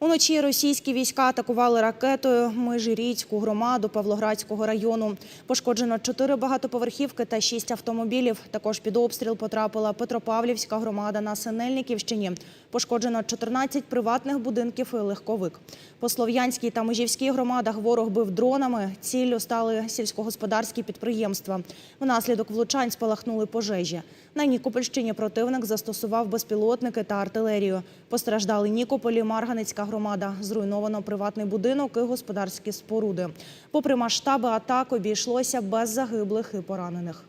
Уночі російські війська атакували ракетою Межиріцьку громаду Павлоградського району. Пошкоджено чотири багатоповерхівки та шість автомобілів. Також під обстріл потрапила Петропавлівська громада на Синельниківщині. Пошкоджено 14 приватних будинків і легковик. По Слов'янській та Межівській громадах ворог бив дронами. Ціллю стали сільськогосподарські підприємства. Внаслідок влучань спалахнули пожежі. На Нікопольщині противник застосував безпілотники та артилерію. Постраждали Нікополі, Марганицька громада. Зруйновано приватний будинок і господарські споруди. Попри масштаби атак, обійшлося без загиблих і поранених.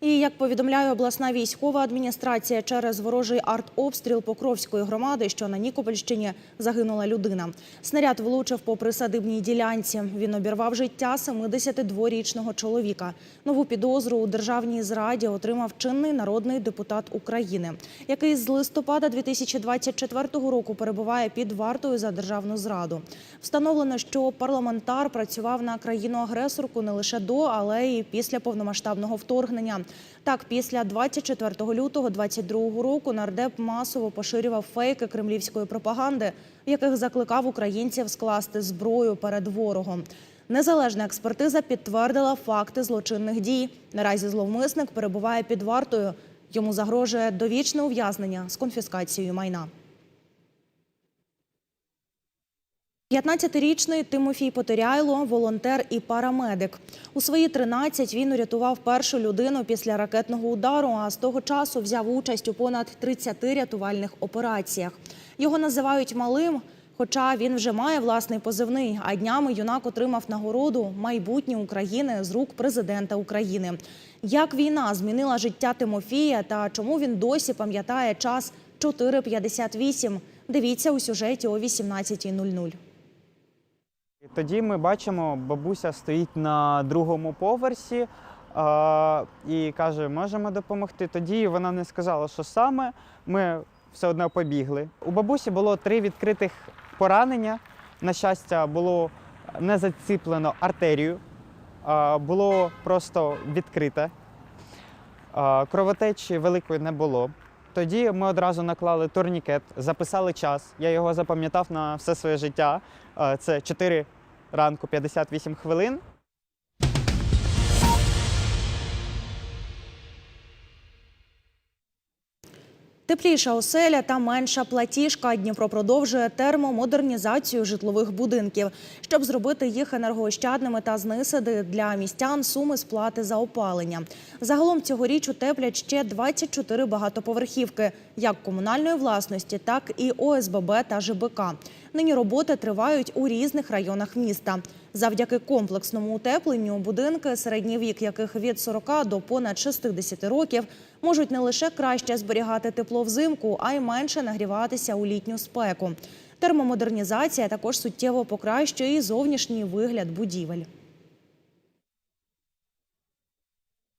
І як повідомляє обласна військова адміністрація, через ворожий артобстріл Покровської громади, що на Нікопольщині загинула людина. Снаряд влучив по присадибній ділянці. Він обірвав життя 72-річного чоловіка. Нову підозру у державній зраді отримав чинний народний депутат України, який з листопада 2024 року перебуває під вартою за державну зраду. Встановлено, що парламентар працював на країну-агресорку не лише до, але і після повномасштабного вторгнення. Так, після 24 лютого 2022 року нардеп масово поширював фейки кремлівської пропаганди, в яких закликав українців скласти зброю перед ворогом. Незалежна експертиза підтвердила факти злочинних дій. Наразі зловмисник перебуває під вартою. Йому загрожує довічне ув'язнення з конфіскацією майна. 15-річний Тимофій Потеряйло – волонтер і парамедик. У свої 13 він урятував першу людину після ракетного удару, а з того часу взяв участь у понад 30 рятувальних операціях. Його називають малим, хоча він вже має власний позивний. А днями юнак отримав нагороду «Майбутнє України» з рук президента України. Як війна змінила життя Тимофія та чому він досі пам'ятає час 4.58? Дивіться у сюжеті о 18.00. Тоді ми бачимо, бабуся стоїть на другому поверсі а, і каже, можемо допомогти. Тоді вона не сказала, що саме. Ми все одно побігли. У бабусі було три відкритих поранення. На щастя, було не заціплено артерію, а, було просто відкрите. А, Кровотечі великої не було. Тоді ми одразу наклали турнікет, записали час. Я його запам'ятав на все своє життя. Е, Це 4 ранку 58 хвилин. Тепліша оселя та менша платіжка. Дніпро продовжує термомодернізацію житлових будинків, щоб зробити їх енергоощадними та знисити для містян суми сплати за опалення. Загалом цьогоріч утеплять ще 24 багатоповерхівки, як комунальної власності, так і ОСББ та ЖБК. Нині роботи тривають у різних районах міста. Завдяки комплексному утепленню будинки, середній вік яких від 40 до понад 60 років, можуть не лише краще зберігати тепло взимку, а й менше нагріватися у літню спеку. Термомодернізація також суттєво покращує і зовнішній вигляд будівель.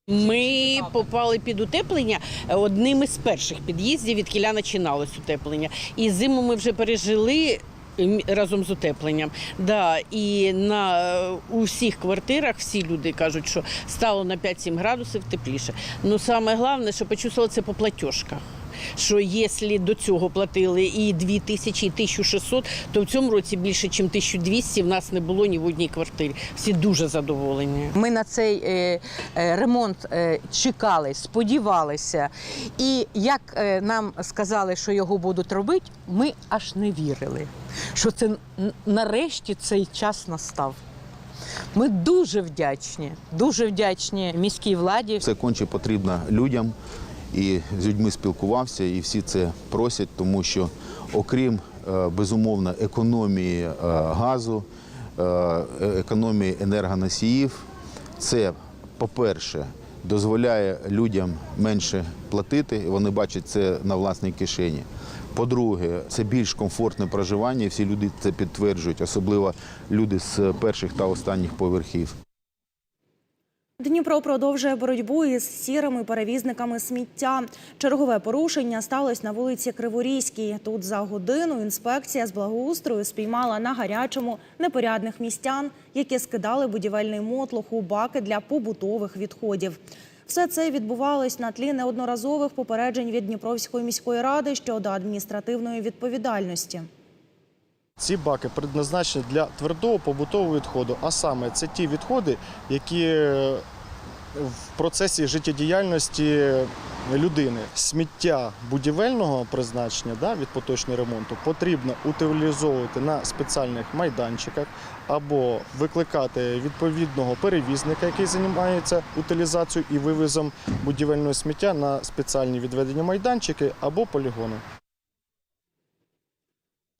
Ми попали під утеплення одним із перших під'їздів, від кіля починалось утеплення. І зиму ми вже пережили разом з утепленням. Да, і на усіх у всіх квартирах всі люди кажуть, що стало на 5-7 градусів тепліше. Ну саме головне, що почувствували це по платіжках. Що якщо до цього платили і 2 тисячі, і 1600, то в цьому році більше, ніж 1200 в нас не було ні в одній квартирі. Всі дуже задоволені. Ми на цей е, е, ремонт е, чекали, сподівалися. І як е, нам сказали, що його будуть робити, ми аж не вірили, що це нарешті цей час настав. Ми дуже вдячні, дуже вдячні міській владі. Це конче потрібно людям. І з людьми спілкувався, і всі це просять, тому що окрім е, безумовно економії е, газу, е, економії енергоносіїв, це, по-перше, дозволяє людям менше платити, і вони бачать це на власній кишені. По-друге, це більш комфортне проживання, і всі люди це підтверджують, особливо люди з перших та останніх поверхів. Дніпро продовжує боротьбу із сірими перевізниками сміття. Чергове порушення сталося на вулиці Криворізькій. Тут за годину інспекція з благоустрою спіймала на гарячому непорядних містян, які скидали будівельний мотлох у баки для побутових відходів. Все це відбувалось на тлі неодноразових попереджень від Дніпровської міської ради щодо адміністративної відповідальності. Ці баки предназначені для твердого побутового відходу, а саме це ті відходи, які е, в процесі життєдіяльності людини сміття будівельного призначення да, від поточного ремонту потрібно утилізовувати на спеціальних майданчиках або викликати відповідного перевізника, який займається утилізацією і вивозом будівельного сміття на спеціальні відведені майданчики або полігони.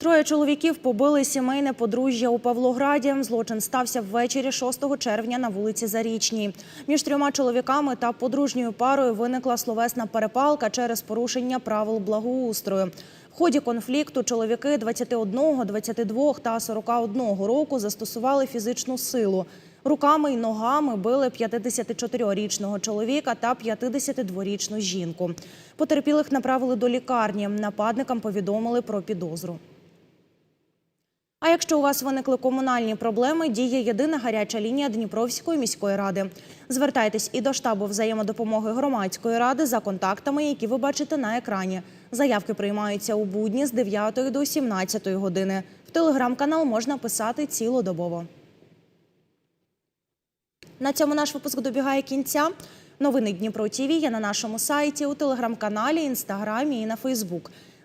Троє чоловіків побили сімейне подружжя у Павлограді. Злочин стався ввечері 6 червня на вулиці Зарічній. Між трьома чоловіками та подружньою парою виникла словесна перепалка через порушення правил благоустрою. В ході конфлікту чоловіки 21, 22 та 41 року застосували фізичну силу. Руками й ногами били 54-річного чоловіка та 52-річну жінку. Потерпілих направили до лікарні. Нападникам повідомили про підозру. А якщо у вас виникли комунальні проблеми, діє єдина гаряча лінія Дніпровської міської ради. Звертайтесь і до штабу взаємодопомоги громадської ради за контактами, які ви бачите на екрані. Заявки приймаються у будні з 9 до 17 години. В телеграм-канал можна писати цілодобово. На цьому наш випуск добігає кінця. Новини Дніпро ТІВІ є на нашому сайті, у телеграм-каналі, інстаграмі і на Фейсбук.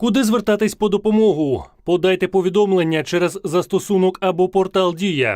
Куди звертатись по допомогу? Подайте повідомлення через застосунок або портал Дія.